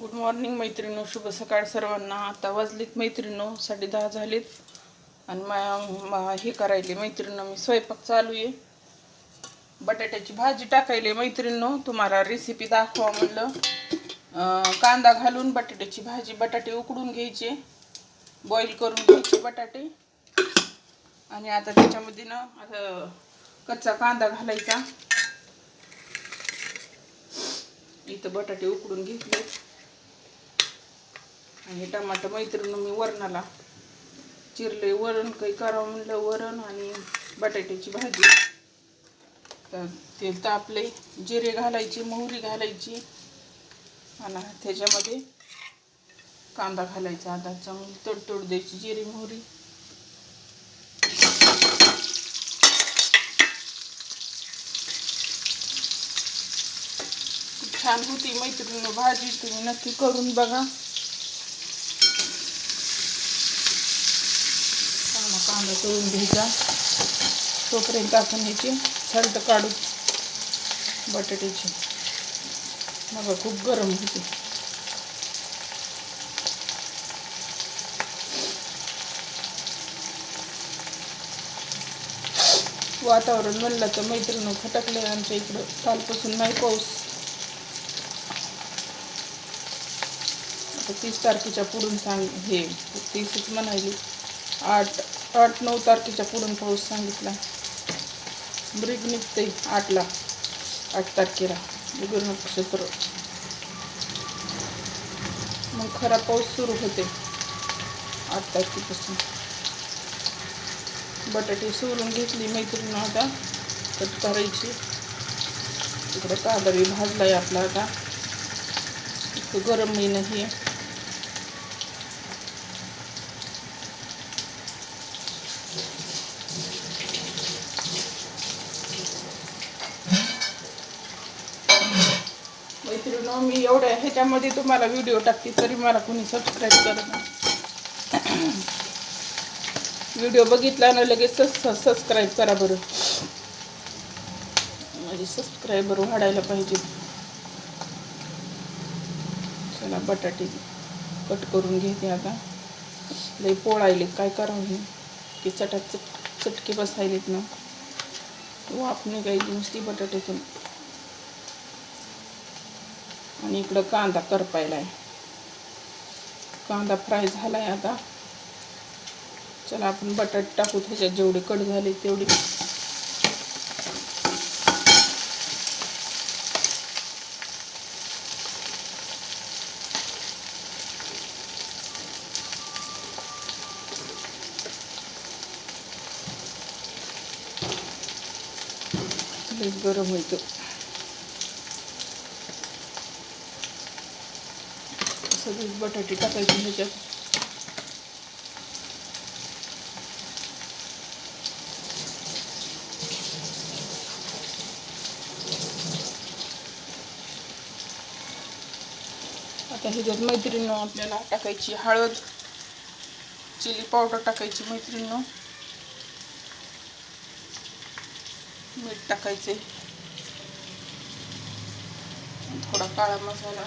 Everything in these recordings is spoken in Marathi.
गुड मॉर्निंग मैत्रिणू शुभ सकाळ सर्वांना. आता वाजलीत मैत्रिणीनो साडे दहा झालीत. आणि मा- मा- हे करायले मैत्रिणीनो मी स्वयंपाक चालू आहे. बटाट्याची भाजी टाकायली मैत्रिणीनो. तुम्हाला रेसिपी दाखवा म्हणलं. कांदा घालून बटाट्याची भाजी बटाटे उकडून घ्यायचे. बॉईल करून घ्यायचे बटाटे. आणि आता त्याच्यामध्ये ना आता कच्चा कांदा घालायचा. इथं बटाटे उकडून घेतले आणि टमाटर मैत्रीण मी वरणाला चिरले वरण काही करावं म्हणलं वरण आणि बटाट्याची भाजी. तर तेल तापले जिरे घालायची मोहरी घालायची. आणि त्याच्यामध्ये कांदा घालायचा. आधा चांगली तडतड द्यायची जिरे मोहरी. खूप छान होती मैत्रिणी भाजी. तुम्ही नक्की करून बघा चांगला कांदा तळून घ्यायचा. तोपर्यंत आपण ह्याची थंड काढू बटाट्याची. बघा खूप गरम होते. वातावरण म्हणलं तर मैत्रिणी खटकले आमच्या इकडं. कालपासून नाही पाऊस. आता तीस तारखेच्या पुढून सांग हे तीसच म्हणायली. आठ आठ नऊ तारखेच्या पुढून पाऊस सांगितला. मृग निघते आठला. आठ तारखेला. मृग नक्षत्र मग खरा पाऊस सुरू होते आठ तारखेपासून. बटाटे सोलून घेतली मैत्रीण आता. कट करायची. इकडे कादरी भाजला आहे आपला आता. इतकं गरम नाही आहे मैत्रिणो मी एवढ्या ह्याच्यामध्ये तुम्हाला व्हिडिओ टाकते तरी मला कोणी सबस्क्राईब करत नाही. व्हिडिओ बघितला ना लगेच सबस्क्राईब करा बरं. म्हणजे माझे सबस्क्रायबर वाढायला पाहिजे. चला बटाटे कट करून घेते आता. लई पोळायले काय करावं हे की चटात चट चटके बसायलेत ना. वाफ निघायची नुसती बटाट्यातून. आणि इकडं कांदा करपायला आहे कांदा फ्राय झाला आहे आता. चला आपण बटाट टाकू त्याच्यात जेवढी कट झाली तेवढी. गरम होतो सगळीच बटाटे टाकायचे ह्याच्यात. आता ह्याच्यात मैत्रिणी आपल्याला टाकायची हळद चिली पावडर टाकायची मैत्रिणी मीठ टाकायचे थोडा काळा मसाला.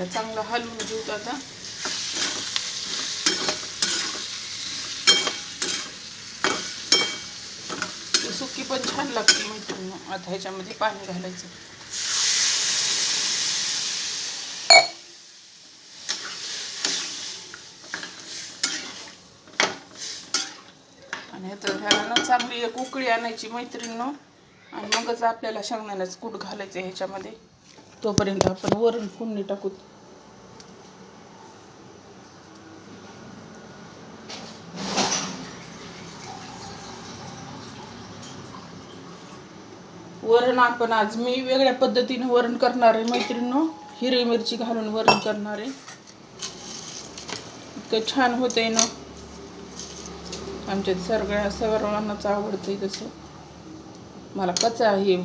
आता चांगलं हलवून घेऊत आता. सुकी पण छान लागते मैत्रिणी आता ह्याच्यामध्ये पाणी घालायचं. आणि तर ह्याला ना चांगली एक उकळी आणायची मैत्रिणीनं आणि मगच आपल्याला शेंगदाण्याचं कूट घालायचं ह्याच्यामध्ये. तोपर्यंत आपण वरण फोडणी टाकू. वरण आपण आज मी वेगळ्या पद्धतीने वरण करणार आहे मैत्रिणीनं. हिरवी मिरची घालून वरण करणार आहे. इतकं छान होतंय ना. आमच्या सगळ्या सर्वांनाच आवडतंय तसं. मला कच्चा हे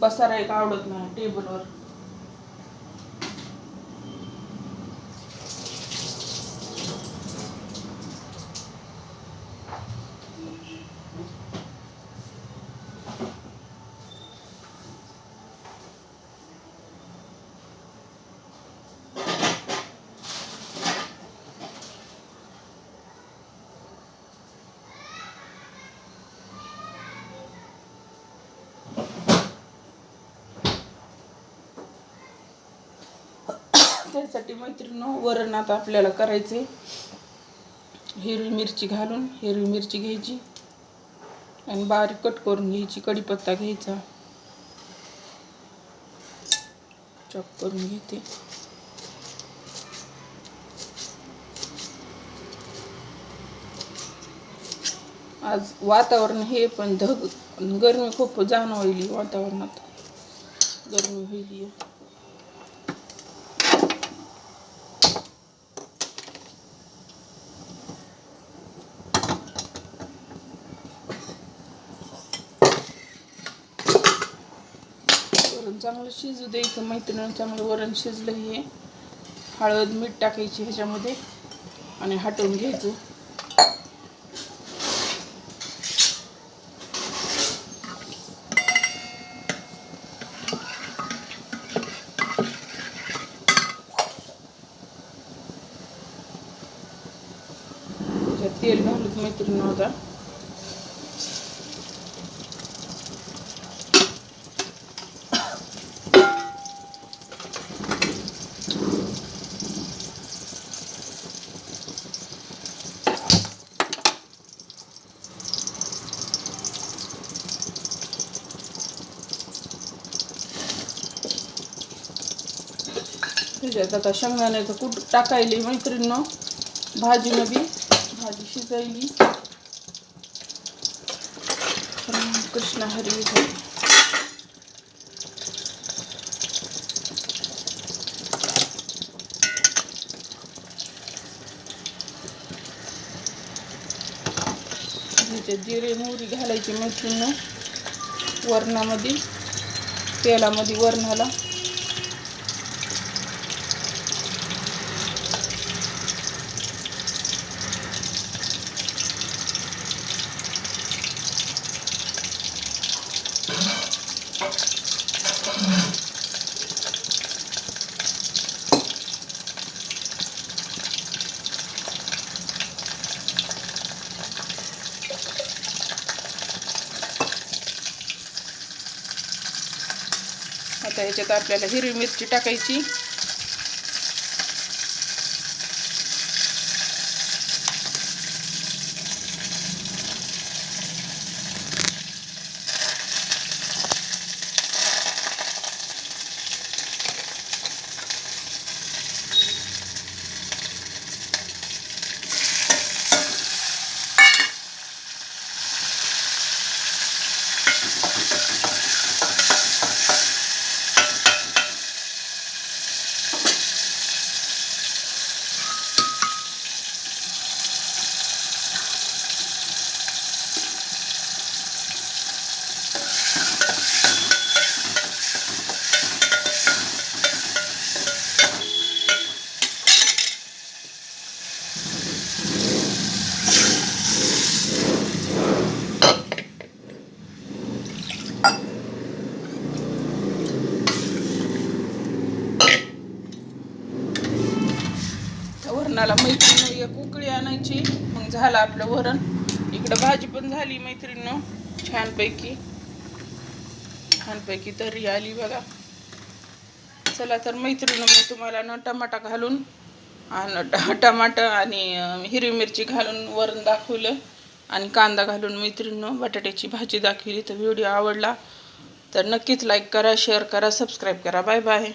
पसारा एक आवडत नाही टेबलवर. त्यासाठी मैत्रिणी वरण आता आपल्याला करायचे हिरवी मिरची घालून हिरवी मिरची घ्यायची आणि बारीक कट करून घ्यायची कढीपत्ता घ्यायचा. चॉप करून घेते. आज वातावरण हे पण धग गरमी खूप जाणवली वातावरणात. गरमी होईल वरण चांगलं शिजू द्यायचं मैत्रिणी चांगलं वरण शिजलं हे. हळद मीठ टाकायची ह्याच्यामध्ये आणि हटवून घ्यायचं. तेल घालूच मैत्रिणी होता त्याच्यात आता शेंगदाण्याचं कूट टाकायली मैत्रिणीनं? भाजीनं बी. भाजी शिजायली. कृष्ण हरी जिरे मोहरी घालायची मैत्रिणीनं. वरणामध्ये तेलामध्ये वरणाला. ह्याच्यात आपल्याला हिरवी मिरची टाकायची. कोणाला वरणाला मैत्रिणी एक उकळी आणायची. मग झालं आपलं वरण. इकडं भाजी पण झाली मैत्रिणीनं छानपैकी. छानपैकी तरी आली बघा. चला तर मैत्रिणी मी तुम्हाला न टमाटा घालून आणि ट- टमाटर आणि हिरवी मिरची घालून वरण दाखवलं. आणि कांदा घालून मैत्रिणीनं बटाट्याची भाजी दाखवली. तर व्हिडिओ आवडला तर नक्कीच लाईक करा शेअर करा सबस्क्राईब करा. Bye bye